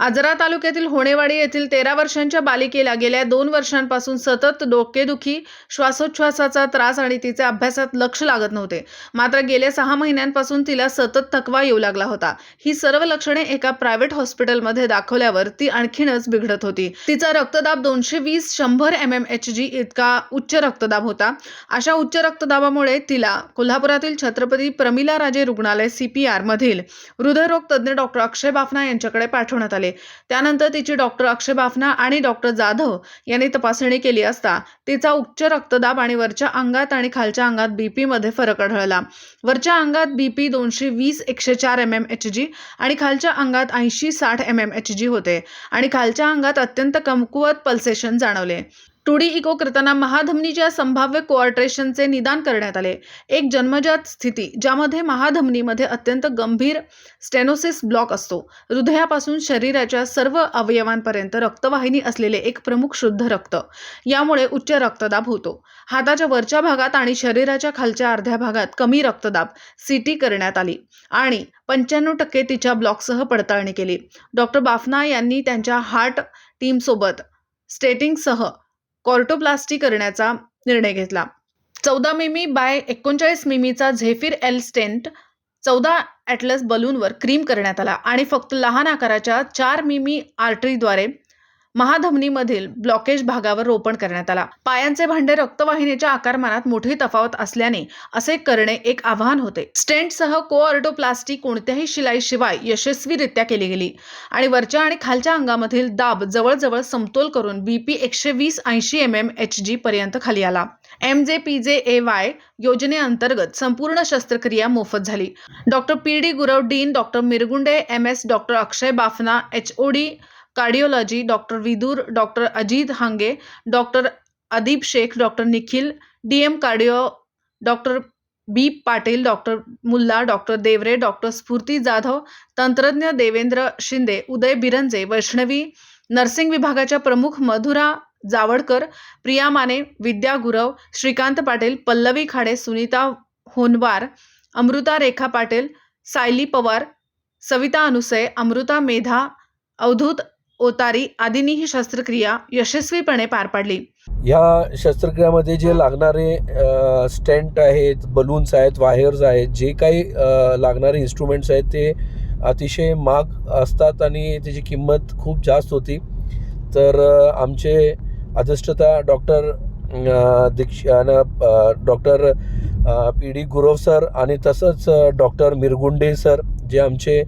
आजरा तालुक्यातील होणेवाडी येथील तेरा वर्षांच्या बालिकेला गेल्या दोन वर्षांपासून सतत डोकेदुखी श्वासोच्छ्वासाचा त्रास आणि तिचे अभ्यासात लक्ष लागत नव्हते. मात्र गेल्या सहा महिन्यांपासून तिला सतत थकवा येऊ लागला होता. ही सर्व लक्षणे एका प्रायव्हेट हॉस्पिटलमध्ये दाखवल्यावर ती आणखीनच बिघडत होती. तिचा रक्तदाब दोनशे वीस शंभर एम एम एच जी इतका उच्च रक्तदाब होता. अशा उच्च रक्तदाबामुळे तिला कोल्हापुरातील छत्रपती प्रमिला राजे रुग्णालय सीपीआर मधील हृदयरोग तज्ज्ञ डॉक्टर अक्षय बाफना यांच्याकडे पाठवण्यात आले. त्यानंतर तिची डॉक्टर अक्षय बाफना आणि डॉक्टर जाधव यांनी तपासणी केली असता तिचा उच्च रक्तदाब आणि वरच्या अंगात आणि खालच्या अंगात बीपी मध्ये फरक आढळला. वरच्या अंगात बीपी दोनशे वीस एकशे चार एम एम एच जी आणि खालच्या अंगात ऐंशी साठ एम एम एच जी होते आणि खालच्या अंगात अत्यंत कमकुवत पल्सेशन जाणवले. टूडी इको करताना महाधमनीच्या संभाव्य कोऑर्ट्रेशनचे निदान करण्यात आले एक जन्मजात स्थिती ज्यामध्ये महाधमनीमध्ये अत्यंत गंभीर स्टेनोसिस ब्लॉक असतो. हृदयापासून शरीराच्या सर्व अवयवांपर्यंत रक्तवाहिनी असलेले एक प्रमुख शुद्ध रक्त यामुळे उच्च रक्तदाब होतो. हाताच्या वरच्या भागात आणि शरीराच्या खालच्या अर्ध्या भागात कमी रक्तदाब सीटी करण्यात आली आणि पंच्याण्णव टक्के तिच्या ब्लॉकसह पडताळणी केली. डॉक्टर बाफना यांनी त्यांच्या हार्ट टीमसोबत स्टेटिंगसह कॉर्टोप्लास्टी करण्याचा निर्णय घेतला. चौदा मिमी बाय एकोणचाळीस मिमीचा झेफिर एल स्टेंट चौदा ॲटलस बलूनवर क्रीम करण्यात आला आणि फक्त लहान आकाराच्या चार मिमी आर्टरीद्वारे महाधमनीमधील ब्लॉकेज भागावर रोपण करण्यात आला. पायांचे भांडे रक्तवाहिनीच्या आकारमानात मोठी तफावत असल्याने असे करणे एक आव्हान होते. स्टेंटसह कोऑर्टोप्लास्टी कोणत्याही शिलाईशिवाय यशस्वीरित्या केली गेली आणि वरच्या आणि खालच्या अंगामधील दाब जवळजवळ समतोल करून बीपी एकशे वीस ऐंशी एम एम एच जी पर्यंत खाली आला. एम जे पी जे ए वाय योजनेअंतर्गत संपूर्ण शस्त्रक्रिया मोफत झाली. Doctor P D Gurav dean doctor Mirgunde M S doctor Akshay Bafna H O D cardiology doctor Vidur doctor Ajit Hange doctor Adeep Shaikh doctor Nikhil D M cardio doctor B Patil doctor Mulla doctor Devare doctor Sphurti Jadhav तंत्रज्ञ Devendra Shinde Uday Biranje Vaishnavi nursing विभागाच्या प्रमुख मधुरा जावडकर प्रिया माने विद्या गुरव श्रीकांत पाटील पल्लवी खाडे सुनीता होनवार अमृता रेखा पाटील सायली पवार सविता अनुसय अमृता मेधा अवधूत ओतारी आदींनी ही शस्त्रक्रिया यशस्वीपणे पार पाडली. या शस्त्रक्रियामध्ये जे लागणारे स्टेंट आहेत बलून्स आहेत वायर्स आहेत जे काही लागणारे इन्स्ट्रुमेंट्स आहेत ते अतिशय महाग असतात आणि त्याची किंमत खूप जास्त होती. तर आमचे अधिष्ठता doctor Diksh doctor P D Gurav sir आणि तसंच डॉक्टर मिरगुंडे सर जे आमचे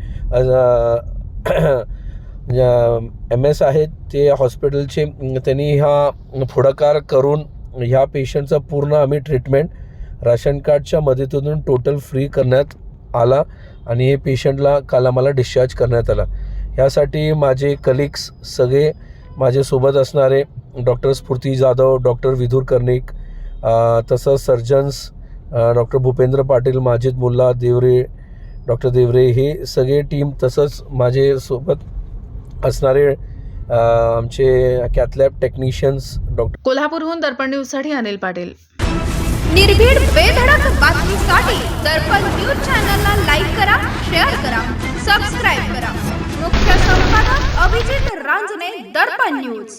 एम एस आहेत ते हॉस्पिटलचे त्यांनी हा पुढाकार करून ह्या पेशंटचा पूर्ण आम्ही ट्रीटमेंट राशन कार्डच्या मदतीतून टोटल फ्री करण्यात आला आणि हे पेशंटला काल आम्हाला डिस्चार्ज करण्यात आला. ह्यासाठी माझे कलिग्स सगळे माझ्यासोबत असणारे डॉक्टर स्फूर्ती जाधव डॉक्टर विधूर कर्णिक तसंच surgeons doctor Bhupendra Patil Majid Mulla Deore doctor Deore हे सगळे टीम तसंच माझे सोबत असणारे आमचे कॅथलॅब टेक्निशियन्स डॉक्टर कोल्हापूरहून दर्पण न्यूजसाठी अनिल पाटील. निर्भीड बेधडक बातमीसाठी दर्पण न्यूज चॅनलला लाईक करा शेअर करा सबस्क्राईब करा. मुख्य संपादक अभिजित रांजणे दर्पण न्यूज.